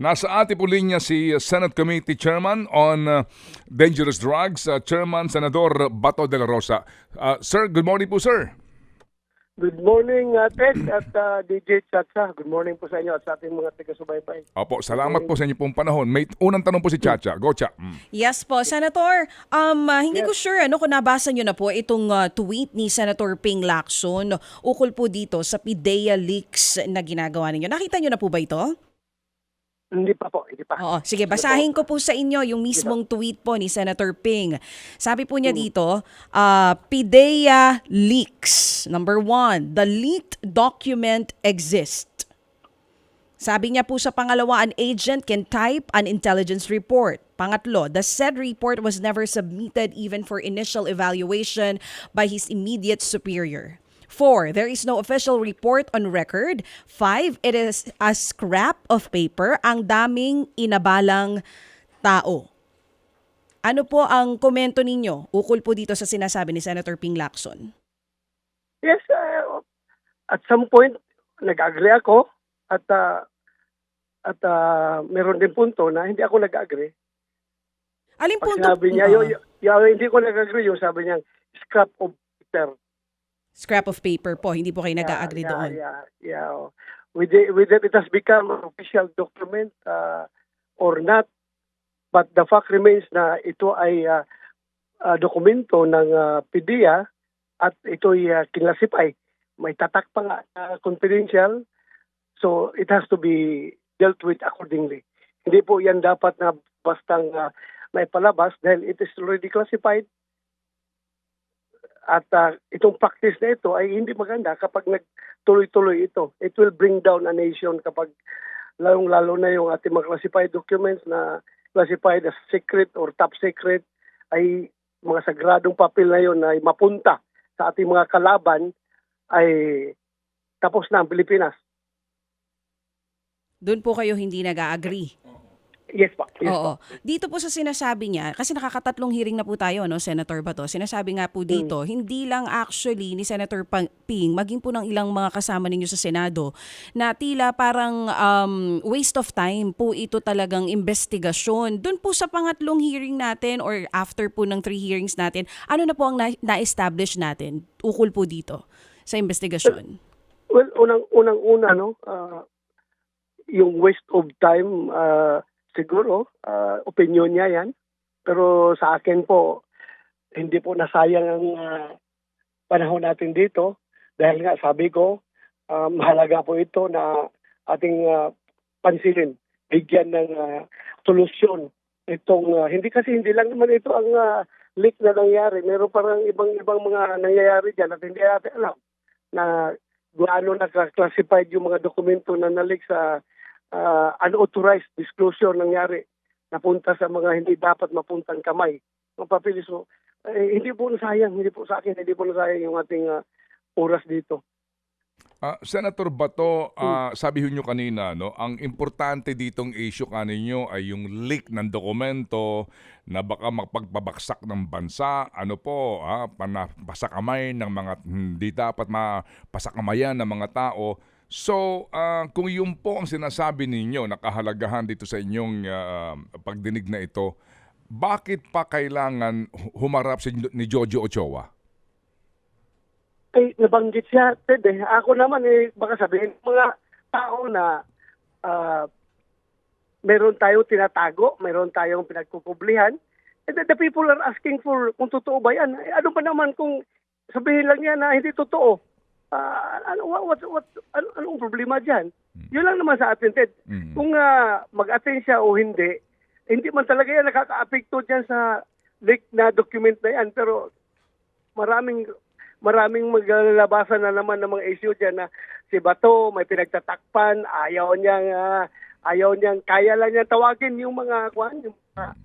Nasa ati po linya si uh, Senate Committee Chairman on uh, Dangerous Drugs, uh, Chairman Senador Bato de la Rosa. Uh, sir, good morning po sir. Good morning, uh, Ted at uh, DJ Chacha. Good morning po sa inyo at sa ating mga taga-subaybay. Opo, salamat po sa inyo pong panahon. May unang tanong po si Chacha. Go, Cha. Mm. Yes po, Senator. Um, ah, hindi ko sure ano kung nabasa nyo na po itong ah, tweet ni Senator Ping Lacson ukol po dito sa PIDEA leaks na ginagawa ninyo. Nakita nyo na po ba ito? Hindi pa po, hindi pa. Oo. Sige, basahin ko po sa inyo yung mismong tweet po ni Senator Ping. Sabi po niya dito, uh, PIDEA leaks. Number one, the leaked document exists. Sabi niya po sa pangalawa, an agent can type an intelligence report. Pangatlo, the said report was never submitted even for initial evaluation by his immediate superior. Four, there is no official report on record. Five, it is a scrap of paper. Ang daming inabalang tao. Ano po ang komento ninyo ukol po dito sa sinasabi ni Senator Ping Lacson? Yes, uh, at some point, nag-agree ako at uh, at uh, meron din punto na hindi ako nag-agree. Alin Pag po sinabi niya, yung, yung, yung, hindi ko nag-agree yung sabi niya, scrap of paper. Scrap of paper po, hindi po kayo nag-agree yeah, doon. Yeah, yeah. oh. With, it, with it, it has become an official document uh, or not. But the fact remains na ito ay uh, uh, dokumento ng uh, PDEA at ito'y uh, kinlasipay. May tatak pa nga uh, confidential. So it has to be dealt with accordingly. Hindi po yan dapat na bastang uh, may palabas dahil it is already classified at uh, itong practice na ito ay hindi maganda kapag nagtuloy-tuloy ito. It will bring down a nation kapag lalong-lalo na yung ating mga classified documents na classified as secret or top secret ay mga sagradong papel na yon ay mapunta sa ating mga kalaban ay tapos na ang Pilipinas. Doon po kayo hindi nag-agree. Yes pa. Yes Oo. pa. Dito po sa sinasabi niya, kasi nakakatatlong hearing na po tayo, no, Senator Bato. Sinasabi nga po dito, hindi lang actually ni Senator Ping, maging po ng ilang mga kasama ninyo sa Senado, na tila parang um, waste of time po ito talagang investigasyon. Doon po sa pangatlong hearing natin or after po ng three hearings natin, ano na po ang na- na-establish natin ukol po dito sa investigasyon? Well, unang unang una no, ah, yung waste of time ah, siguro ah, opinion niya 'yan. Pero sa akin po hindi po nasayang ang ah, panahon natin dito dahil nga sabi ko ah, mahalaga po ito na ating ah, pansinin, bigyan ng ah, solusyon itong ah, hindi kasi hindi lang naman ito ang ah, leak na nangyari. Meron parang ibang-ibang mga nangyayari diyan at hindi natin alam na gaano naka-classified yung mga dokumento na nalik sa ah, unauthorized disclosure nangyari napunta sa mga hindi dapat mapuntang kamay ng papilis mo. Eh, hindi po nasayang, hindi po sa akin, hindi po nasayang yung ating ah, oras dito. Ah, Senator Bato, ah, sabi nyo kanina, no, ang importante ditong issue kaninyo ay yung leak ng dokumento na baka magpagpabaksak ng bansa, ano po, ah, panapasakamay ng mga hindi dapat mapasakamayan ng mga tao. So, ah, kung yun po ang sinasabi ninyo, nakahalagahan dito sa inyong ah, pagdinig na ito, bakit pa kailangan hu- humarap si ni Jojo Ochoa? ay nabanggit siya, Ted. Eh. Ako naman, eh, baka sabihin mga tao na ah, meron tayong tinatago, meron tayong pinagkukublihan. And the people are asking for kung totoo ba yan. Eh, ano ba naman kung sabihin lang niya na hindi totoo? Ah, ano, what, what, ano, anong problema dyan? Yun lang naman sa atin, Ted. Mm. Kung ah, mag-attend siya o hindi, hindi man talaga yan nakaka-apekto dyan sa leak na document na yan. Pero maraming maraming maglalabasan na naman ng mga issue diyan na si Bato may pinagtatakpan, ayaw niyang ah, ayaw niyang kaya lang niyang tawagin yung mga kwan, yung mga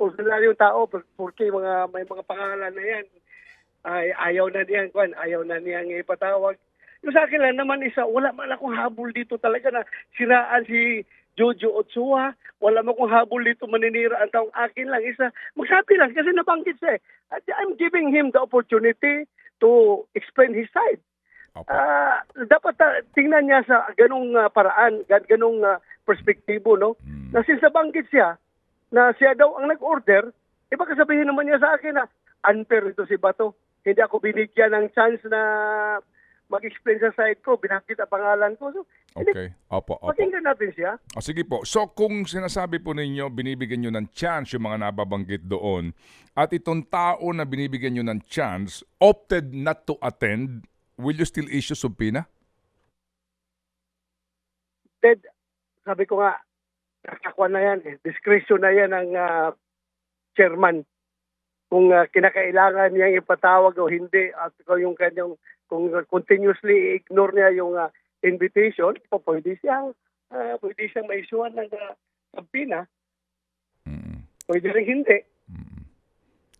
ordinaryong tao por- porque mga may mga pangalan na yan. Ay, ayaw na niyan kwan, ayaw na niyang ipatawag. Yung sa akin lang naman isa, wala man akong habol dito talaga na siraan si Jojo Ochoa. Wala mo akong habol dito maninira ang taong akin lang. Isa, magsabi lang kasi nabanggit siya eh. I'm giving him the opportunity to explain his side. Opo. Ah, dapat ah, tingnan niya sa ganong ah, paraan, gan- ganong ah, perspektibo, no? Na since nabanggit siya, na siya daw ang nag-order, eh baka sabihin naman niya sa akin na unfair ito si Bato. Hindi ako binigyan ng chance na mag-explain sa side ko, binanggit ang pangalan ko. So, Okay. Opo, opo. pakinggan natin siya. O sige po. So kung sinasabi po ninyo, binibigyan nyo ng chance yung mga nababanggit doon, at itong tao na binibigyan nyo ng chance opted not to attend, will you still issue subpoena? Ted, sabi ko nga, nakakuha na yan eh. Discretion na yan ng ah, chairman. Kung ah, kinakailangan niyang ipatawag o hindi at kung yung kanyang kung continuously ignore niya yung ah, invitation, po pwede siyang ah, pwede siyang ma-issuean ng uh, sabina, Mm. pwede rin hindi.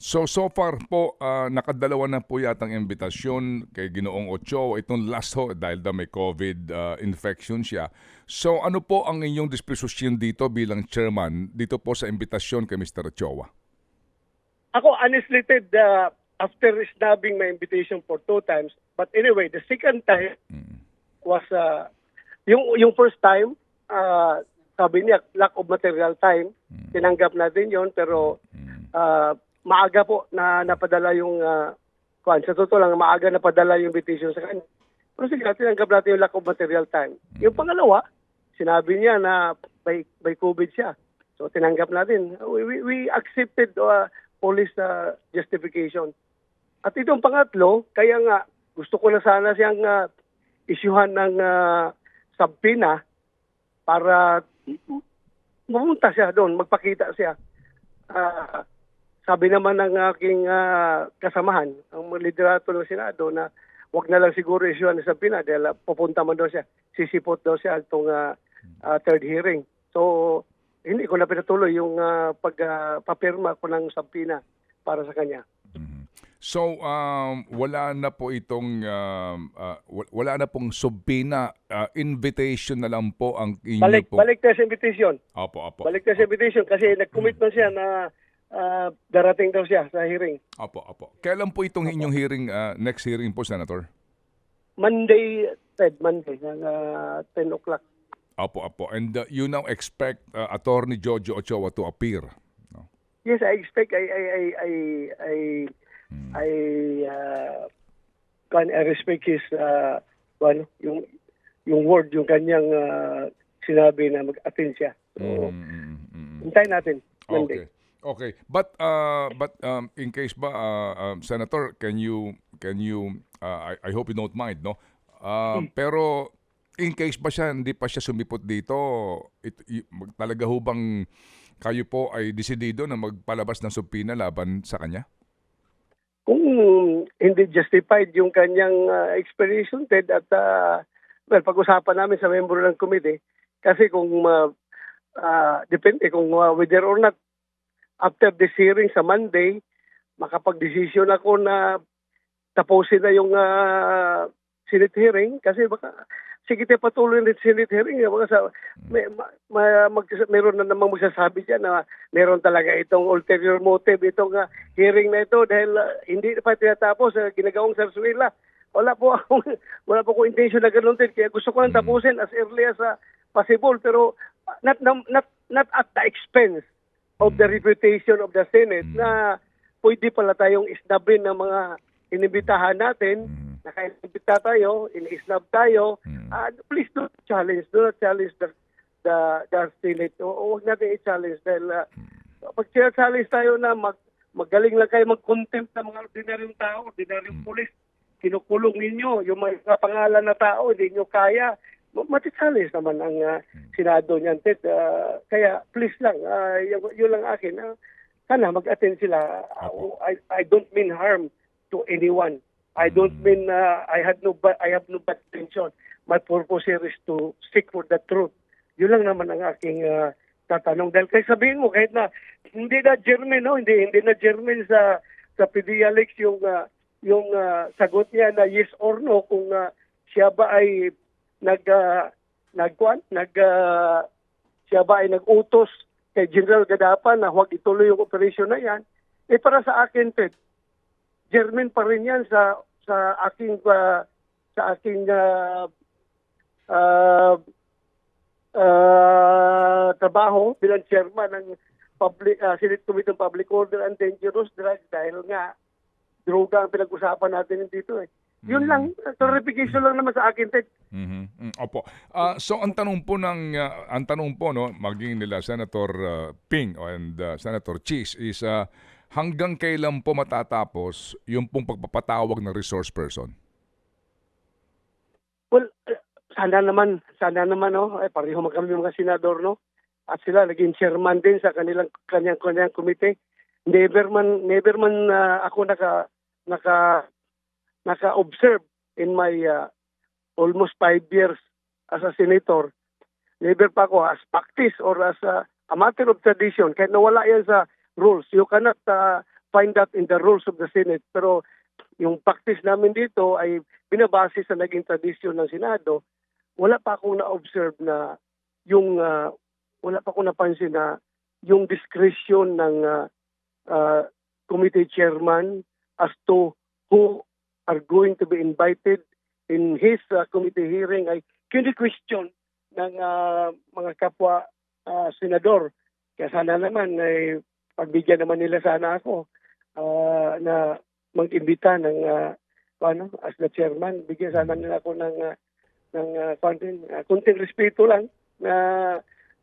So, so far po, ah, nakadalawa na po yatang imbitasyon kay Ginoong Ochoa. Itong last ho, dahil daw may COVID ah, infection siya. So, ano po ang inyong disposisyon dito bilang chairman dito po sa imbitasyon kay Mr. Ochoa? Ako honestly Ted, ah, after snubbing my invitation for two times, but anyway, the second time was uh, yung yung first time uh, sabi niya lack of material time. Tinanggap natin yon pero uh, maaga po na napadala yung uh, kuan sa totoo lang maaga napadala yung invitation sa kanya. Pero sige tinanggap natin yung lack of material time. Yung pangalawa sinabi niya na by by covid siya. So tinanggap natin. We we, we accepted uh, police uh, justification at itong pangatlo kaya nga gusto ko na sana siyang uh, isyuhan ng uh, subpoena para pumunta siya doon, magpakita siya. Ah, sabi naman ng aking ah, kasamahan, ang liderato ng Senado na wag na lang siguro isyuhan ng subpoena dahil ah, pupunta man daw siya, sisipot daw siya itong ah, ah, third hearing. So, hindi ko na pinatuloy yung uh, pagpapirma ko ng subpoena para sa kanya. So, um, wala na po itong, ah, wa- wala na pong subpoena, ah, invitation na lang po ang inyo Balik, po. balik na sa invitation. Opo, opo. Balik na sa invitation kasi nag-commit man siya na ah, darating daw siya sa hearing. Opo, opo. Kailan po itong inyong hearing, ah, next hearing po, Senator? Monday, Ted, Monday, ng ah, 10 o'clock. Opo, opo. And uh, you now expect uh, Attorney Jojo Ochoa to appear. No? Yes, I expect, I, I, I, I, I, I, uh, can, I respect his, uh, ano, yung, yung word, yung kanyang ah, sinabi na mag-attend siya. So, Mm, mm, mm, mm. natin, Monday. Okay. Okay. But uh but um in case ba uh, um, Senator, can you can you uh, I, I hope you don't mind, no? Uh, pero in case ba siya hindi pa siya sumipot dito, it, mag- talaga ho bang kayo po ay desidido na magpalabas ng subpoena laban sa kanya? kung hindi justified yung kanyang uh, explanation, Ted, at uh, well, pag-usapan namin sa member ng committee, kasi kung uh, uh, depende kung uh, whether or not after this hearing sa Monday, makapag-desisyon ako na tapusin na yung uh, Senate hearing kasi baka sige patuloy sa Senate hearing. Baka sa may, ma, ma- mag, meron na namang magsasabi diyan na meron talaga itong ulterior motive itong uh, hearing na ito dahil uh, hindi pa tinatapos sa ginagawang sarsuela. Wala po akong wala po ko intention na ganun din. Kaya gusto ko lang tapusin as early as uh, possible. Pero uh, not not not at the expense of the reputation of the Senate na pwede pala tayong isnabin ng mga inibitahan natin, naka-inibita tayo, in-snub tayo, ah, please do not challenge, do not challenge the, the, the Senate. O, huwag natin i-challenge dahil uh, pag challenge tayo na mag, magaling lang kayo mag-contempt ng mga ordinaryong tao, ordinaryong pulis, kinukulong ninyo, yung mga pangalan na tao, hindi nyo kaya, ma- mati-challenge naman ang ah, Senado niyan, Ted. Ah, kaya please lang, uh, yun, yun lang akin, ah, sana mag-attend sila. Ah, I, I don't mean harm to anyone. I don't mean uh, I had no ba- I have no bad intention. My purpose here is to seek for the truth. Yun lang naman ang aking ah, tatanong dahil kay sabihin mo kahit na hindi na German no, hindi hindi na German sa sa Pedialex yung ah, yung ah, sagot niya na yes or no kung ah, siya ba ay nag uh, nagkuan nag ah, siya ba ay nag-utos kay General Gadapan na huwag ituloy yung operasyon na yan, eh para sa akin, Ted, German pa rin yan sa sa aking ah, sa aking ah, ah, ah, trabaho bilang chairman ng public, ah, Senate Committee on Public Order and Dangerous Drugs dahil nga droga ang pinag-usapan natin dito eh. Yun lang, clarification lang naman sa akin, Ted. Mhm. Mm, Opo. Ah, so ang tanong po ng ah, ang tanong po no maging nila Senator ah, Ping and ah, Senator Cheese is ah, hanggang kailan po matatapos yung pong pagpapatawag ng resource person? Well, sana naman, sana naman, no? Eh, pareho kami mga senador, no? At sila naging chairman din sa kanilang kanyang kanyang komite. Never man, never man ah, ako naka, naka, naka-observe in my ah, almost five years as a senator. Never pa ako as practice or as a, a matter of tradition. Kahit nawala yan sa rules. You cannot ah, find that in the rules of the Senate. Pero yung practice namin dito ay binabase sa naging tradisyon ng Senado, wala pa akong na-observe na yung ah, wala pa akong napansin na yung discretion ng ah, ah, committee chairman as to who are going to be invited in his ah, committee hearing ay kini-question ng ah, mga kapwa ah, senador. Kaya sana naman ay pagbigyan naman nila sana ako ah, na mag-imbita ng ah, ano, as the chairman, bigyan sana nila ako ng uh, ng uh, konting, ah, konting respeto lang na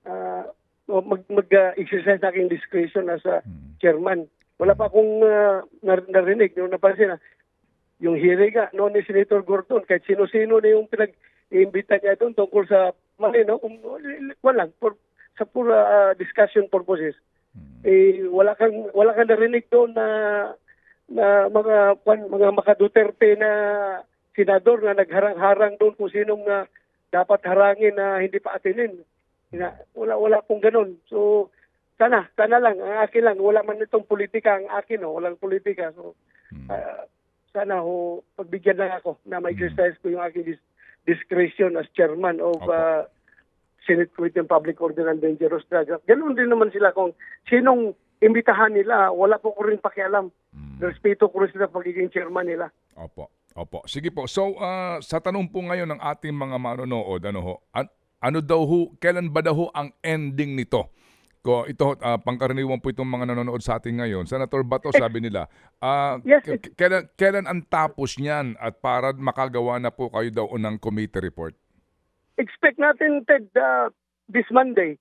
ah, mag mag ah, exercise na aking discretion as a chairman. Wala pa akong ah, nar- narinig. Nung napansin na yung hearing nga noon ni Senator Gordon kahit sino-sino na yung pinag-iimbita niya doon tungkol sa mali no? Kung wala for sa pura ah, discussion purposes eh wala kang wala kang narinig doon na na mga mga makaduterte na senador na nagharang-harang doon kung sinong na dapat harangin na hindi pa atinin. Na, wala wala pong ganun. So sana, sana lang, ang akin lang, wala man itong politika, ang akin, oh, walang politika. So, ah, sana ho, pagbigyan lang ako na ma-exercise ko yung aking dis- discretion as chairman of Opo. ah, Senate Committee on Public Order and Dangerous Drugs. Ganun din naman sila kung sinong imbitahan nila, wala po ko rin pakialam. Respeto ko rin sila pagiging chairman nila. Opo. Opo. Sige po. So, ah, sa tanong po ngayon ng ating mga manonood, ano ho, an- ano daw ho, kailan ba daw ho ang ending nito? Ko ito uh, pangkaraniwan po itong mga nanonood sa atin ngayon. Senator Bato sabi nila, ah, Yes, kailan kailan ang tapos niyan at para makagawa na po kayo daw ng committee report? Expect natin Ted uh, this Monday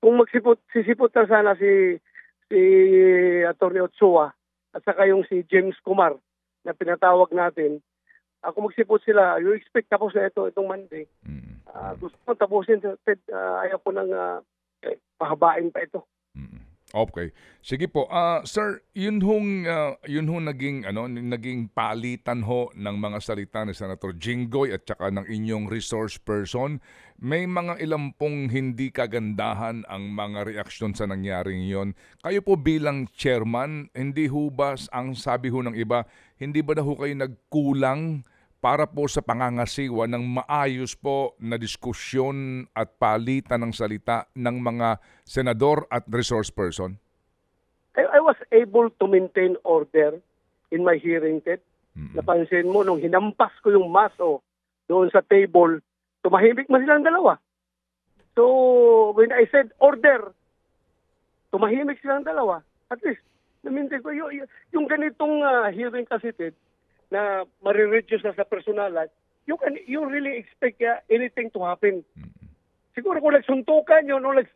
kung magsipot sisipot na sana si si Attorney Otsua at saka yung si James Kumar na pinatawag natin ako magsipot sila you expect tapos na ito itong Monday Mm. Ah, gusto ko tapusin Ted Ah, ayaw ko nang eh, pahabain pa ito Mm. Okay. Sige po. Ah, sir, yun hong ah, yun hong naging ano, naging palitan ho ng mga salita ni Senator Jinggoy at saka ng inyong resource person. May mga ilang pong hindi kagandahan ang mga reaksyon sa nangyaring yon. Kayo po bilang chairman, hindi ho ba ang sabi ho ng iba, hindi ba na ho kayo nagkulang para po sa pangangasiwa ng maayos po na diskusyon at palitan ng salita ng mga senador at resource person? I, I was able to maintain order in my hearing Ted napansin mo nung hinampas ko yung maso doon sa table tumahimik man silang dalawa So, when I said order, tumahimik silang dalawa. At least, namintin ko, yung, yung ganitong ah, hearing kasi, Ted, na marireduce na sa personalan, you, can, you really expect ah, anything to happen. Siguro kung nagsuntukan yun, nung nag,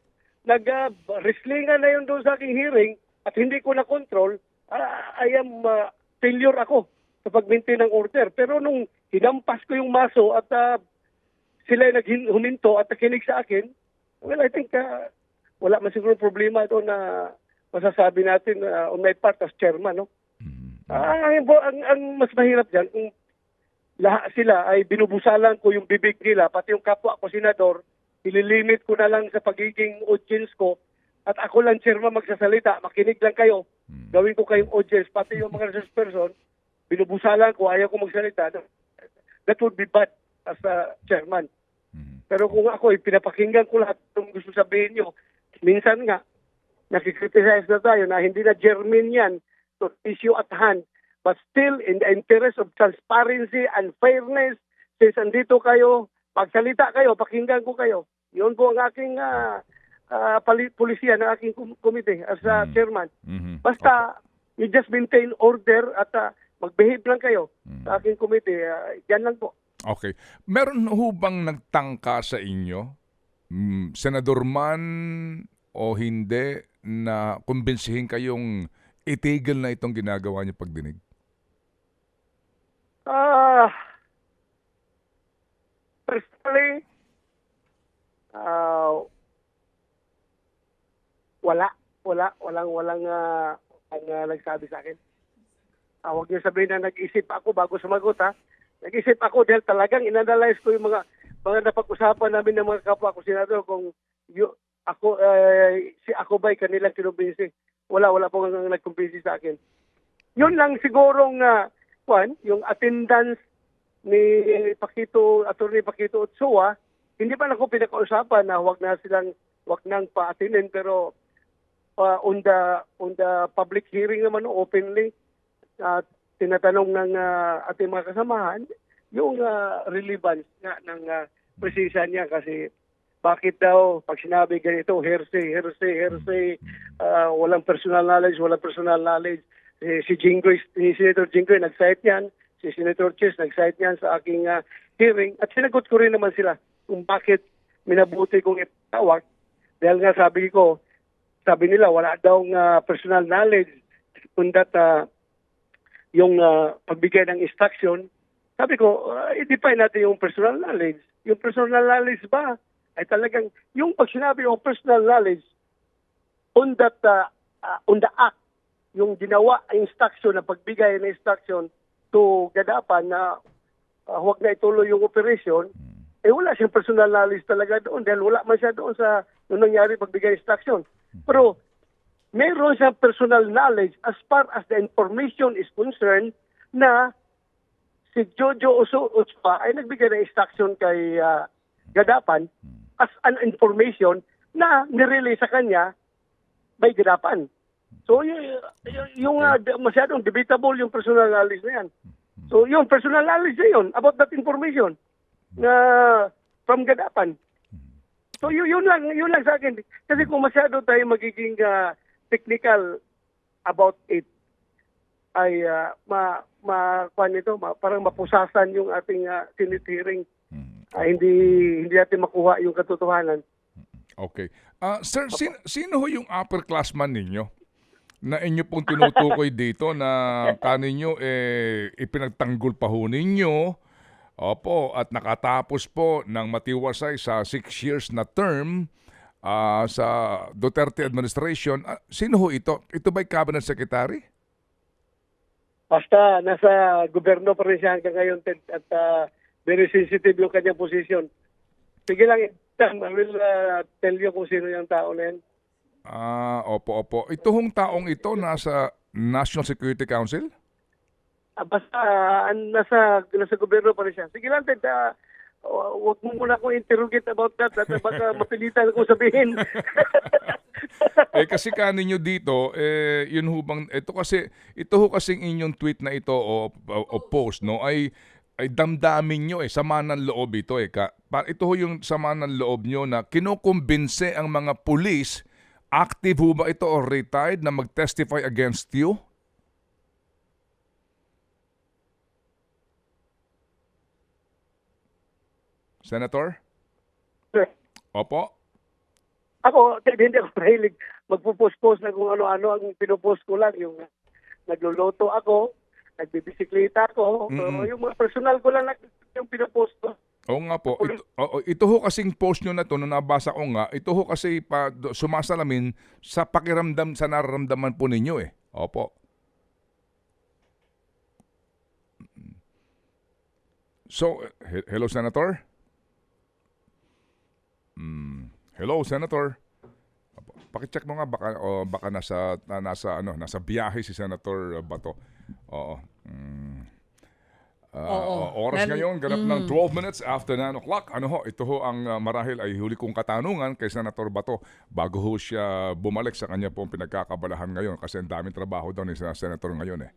nag ah, wrestlingan na yun doon sa aking hearing, at hindi ko na-control, ah, I am ah, failure ako sa pag-maintain ng order. Pero nung hinampas ko yung maso at ah, sila ay naghuminto at nakinig sa akin, well, I think uh, wala man siguro problema doon na masasabi natin uh, on my part as chairman. No? Ah, ang, ang, ang mas mahirap dyan, kung lahat sila ay binubusalan ko yung bibig nila, pati yung kapwa ko senador, ililimit ko na lang sa pagiging audience ko at ako lang chairman magsasalita, makinig lang kayo, gawin ko kayong audience, pati yung mga resource person, binubusalan ko, ayaw ko magsalita. That would be bad as a chairman. Pero kung ako, eh, pinapakinggan ko lahat ng gusto sabihin nyo, minsan nga, nakikriticize na tayo na hindi na germane yan to issue at hand. But still, in the interest of transparency and fairness, since andito kayo, pagsalita kayo, pakinggan ko kayo. Yun po ang aking ah, ah, pali- pulisya ng aking kum- komite as Mm. chairman. Mhm. Basta, you just maintain order at ah, mag-behave lang kayo Mm. sa aking komite. ah, yan lang po. Okay. Meron ho bang nagtangka sa inyo, mm, senador man o hindi, na kumbinsihin kayong itigil na itong ginagawa niyo pagdinig? Ah, personally, ah, wala, wala, walang, walang, ah, ang ah, nagsabi sa akin. Ah, huwag niyo sabihin na nag-isip ako bago sumagot ha. Nag-isip ako dahil talagang inanalyze ko yung mga mga napag-usapan namin ng mga kapwa ko senador kung yu, ako eh, si ako ba'y kanilang kinumbinsi. Wala, wala pong ang nagkumbinsi sa akin. Yun lang sigurong uh, yung attendance ni Pakito, Attorney Pakito Ochoa, hindi pa ako pinakausapan na wag na silang wag nang pa-attendin pero uh, on the on the public hearing naman openly at tinatanong ng uh, ating mga kasamahan yung uh, relevance nga ng uh, presensya niya kasi bakit daw pag sinabi ganito hearsay hearsay hearsay uh, walang personal knowledge walang personal knowledge. Eh, si Jinggoy si Senator Jinggoy nag-cite niyan si Senator Chis nag-cite niyan sa aking uh, hearing. At sinagot ko rin naman sila kung bakit minabuti kong itawag dahil nga sabi ko sabi nila wala daw uh, personal knowledge kung uh, yung uh, pagbigay ng instruction, sabi ko, uh, i-define natin yung personal knowledge. Yung personal knowledge ba ay talagang, yung pag sinabi yung personal knowledge on that, uh, uh, on the act, yung ginawa instruction na pagbigay ng instruction to gadapan na uh, huwag na ituloy yung operation, eh wala siyang personal knowledge talaga doon dahil wala man siya doon sa nung nangyari pagbigay instruction. Pero meron siyang personal knowledge as far as the information is concerned na si Jojo Oso Ochoa ay nagbigay ng instruction kay ah, Gadapan as an information na nirelay sa kanya by Gadapan. So yung ah, d- masyadong debatable yung personal knowledge na yan. So yung personal knowledge na yun about that information na from Gadapan. So yun, yun lang, yun lang sa akin. Kasi kung masyado tayo magiging ah, technical about it, ay ah, ma, ma, nito, ma, parang mapusasan yung ating uh, Senate Mhm. Ah, hindi, hindi natin makuha yung katotohanan. Okay. Ah, sir, sin- sino ho yung upperclassman ninyo? Na inyo pong tinutukoy dito na kaninyo eh, ipinagtanggol pa ho ninyo. Opo, at nakatapos po ng matiwasay sa six years na term ah, sa Duterte administration. Ah, sino ho ito? Ito ba'y cabinet secretary? Basta nasa gobyerno pa rin siya hanggang ngayon at ah, very sensitive yung kanyang position. Sige lang, I will ah, tell you kung sino yung tao na yan. Ah, opo, opo. Ito hong taong ito nasa National Security Council? Ah, basta ah, an- nasa, nasa gobyerno pa rin siya. Sige lang, Ted, ah, uh, wag mo muna akong interrogate about that at baka mapilitan ko sabihin. eh kasi kanin nyo dito, eh, yun ho bang, ito kasi, ito ho kasing inyong tweet na ito o, o, o post, no, ay, ay damdamin nyo eh, sama ng loob ito eh. Ka, ito ho yung sama ng loob nyo na kinukumbinse ang mga pulis, active ho ba ito or retired na mag-testify against you? Senator? Opo? Ako, hindi ako mahilig magpo-post-post na kung ano-ano ang pinupost ko lang. Yung nagluluto ako, nagbibisikleta ako, Mm-mm. so, yung mga personal ko lang na- yung pinupost ko. Oo nga po. Ito, oo, ito ho kasing post nyo na to, nung nabasa ko nga, ito ho kasi pa, do- sumasalamin sa pakiramdam, sa nararamdaman po ninyo eh. Opo. So, he- hello Senator? Mm, hello Senator? Pakicheck mo nga baka o baka nasa na- nasa ano, nasa biyahe si Senator Bato. Oo. Mm. Ah, Oo. oras Nan- ngayon, ganap ng 12 minutes after 9 o'clock. Ano ho, ito ho ang ah, marahil ay huli kong katanungan kay Senator Bato bago ho siya bumalik sa kanya pong pinagkakabalahan ngayon kasi ang daming trabaho daw ni Senator ngayon eh.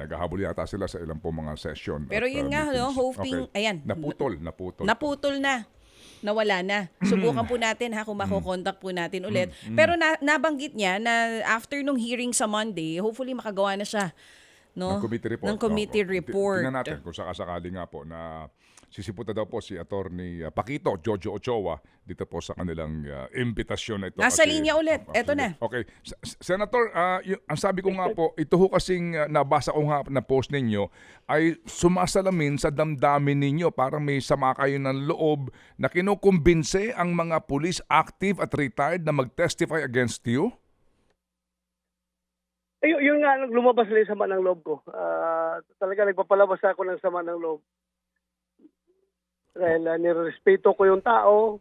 Naghahabol yata sila sa ilang pong mga session. Pero at, yun ah, nga, no, meetings. hoping- ayan. Naputol, naputol. Naputol na. Nawala na. Subukan po natin ha kung makokontak po natin ulit. Pero na, nabanggit niya na after nung hearing sa Monday, hopefully makagawa na siya no? Ng committee report. Ng committee. Ti- report. Tingnan natin kung sakasakali nga po na sisiputa daw po si Attorney uh, Paquito Jojo Ochoa dito po sa kanilang uh, imbitasyon na ito. Nasa Kasi- linya ulit. Opo, Eto na. Okay. S- Senator, ah, y- ang sabi ko nga po, ito ho kasing uh, nabasa ko nga na post ninyo ay sumasalamin sa damdamin ninyo. Parang may sama kayo ng loob na kinukumbinse ang mga police active at retired na mag-testify against you? Eh, yun, nga, lumabas lang yung sama ng loob ko. Ah, talaga nagpapalabas ako ng sama ng loob. Dahil uh, nirespeto ko yung tao,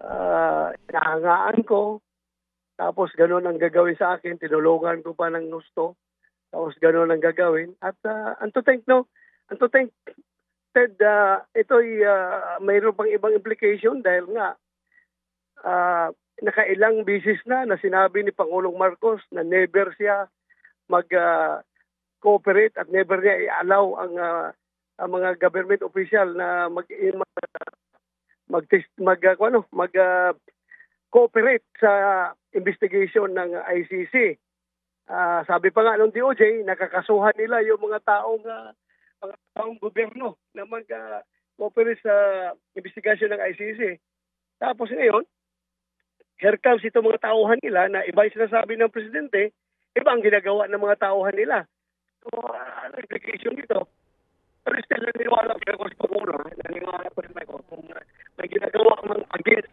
uh, inahangaan ko, tapos ganun ang gagawin sa akin, tinulungan ko pa ng gusto, tapos ganun ang gagawin. At uh, ang to think, no, ang to think, Ted, uh, ito'y uh, mayroon pang ibang implication dahil nga, ah, nakailang bisis na na sinabi ni Pangulong Marcos na never siya mag-cooperate at never niya i-allow ang, ah, ang mga government official na mag mag mag mag, ah, ano, mag ah, cooperate sa investigation ng ICC. Ah, sabi pa nga ng DOJ, nakakasuhan nila yung mga taong ah, mga taong gobyerno na mag ah, cooperate sa investigation ng ICC. Tapos ngayon, here comes itong mga tauhan nila na iba yung sinasabi ng presidente, iba ang ginagawa ng mga tauhan nila. So, uh, ano implication dito? Pero still, naniniwala ko sa Pangulo, naniniwala ko rin ako kung may ginagawa mang against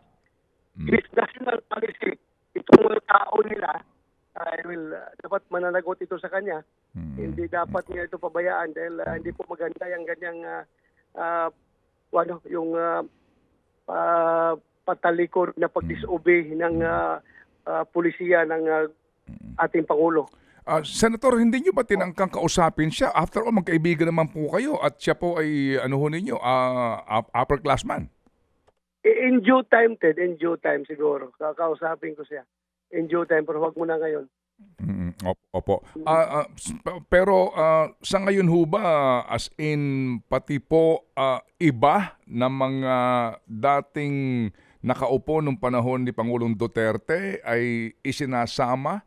his national policy, itong mga tao nila, I will, uh, dapat mananagot ito sa kanya. Hindi dapat niya ito pabayaan dahil uh, hindi po maganda yung ganyang uh, uh, ano, yung uh, uh, patalikod na pag-disobey ng uh, uh, pulisiya ng uh, ating Pangulo. Ah, Senator, hindi nyo ba tinangkang kausapin siya? After all, magkaibigan naman po kayo at siya po ay ano ho ninyo, ah, up- upper classman. In due time, Ted, in due time siguro. Kakausapin ko siya. In due time, pero wag mo na ngayon. Mm, op- opo. S- p- pero ah, sa ngayon ho ba, as in pati po ah, iba na mga dating nakaupo nung panahon ni Pangulong Duterte ay isinasama?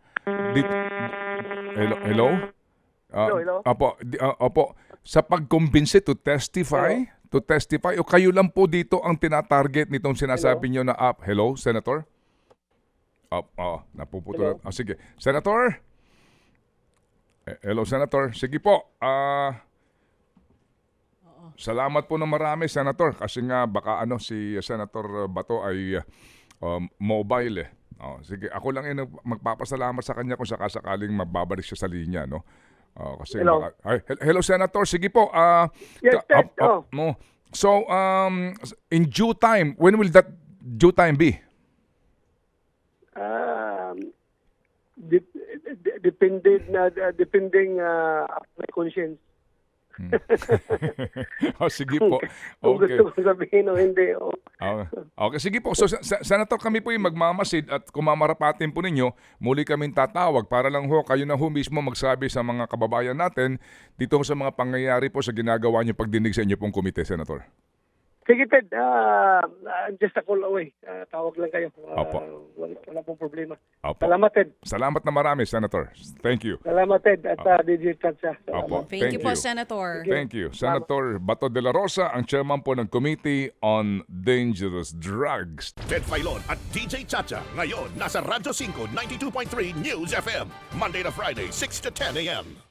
Dit- hello? Hello? Ah, Hello, hello? Opo, di- ah, opo. Sa pagkumbinsi to testify, to testify, o kayo lang po dito ang tinatarget nitong sinasabi nyo na, ah, hello, Senator? Oh, oh, napuputol. Hello? Ah, sige. Senator? Eh, Hello, Senator. Sige po. Ah, salamat po ng marami, Senator. Kasi nga, baka ano, si Senator Bato ay um, mobile eh. Oh, sige, ako lang nag- magpapasalamat sa kanya kung sakasakaling mababalik siya sa linya, no? Oh, kasi Hello. baka- ay, hel- hello, Senator. Sige po. ah, Yes, ka- up- up- no. So, um, in due time, when will that due time be? Um, dep- de- depende na uh, depending uh, my conscience. oh, sige po. Kung Okay. gusto ko sabihin o hindi. O, Ah, okay, sige po. So, Sen- Senator, kami po yung magmamasid at kung mamarapatin po ninyo, muli kaming tatawag para lang ho, kayo na ho mismo magsabi sa mga kababayan natin dito sa mga pangyayari po sa ginagawa niyo pagdinig sa inyo pong komite, Senator. Sige, Ted. Uh, just a call away. Uh, tawag lang kayo. Uh, Opo. Wala, wala pong problema. Opo. Salamat, Ted. Salamat na marami, Senator. Thank you. Salamat, Ted. At uh, DJ Chacha. Opo. Salamat. Thank, you po, Senator. Thank you. Senator Bato de la Rosa, ang chairman po ng Committee on Dangerous Drugs. Ted Filon at DJ Chacha. Ngayon, nasa Radyo 5, 92.3 News FM. Monday to Friday, 6 to 10 a.m.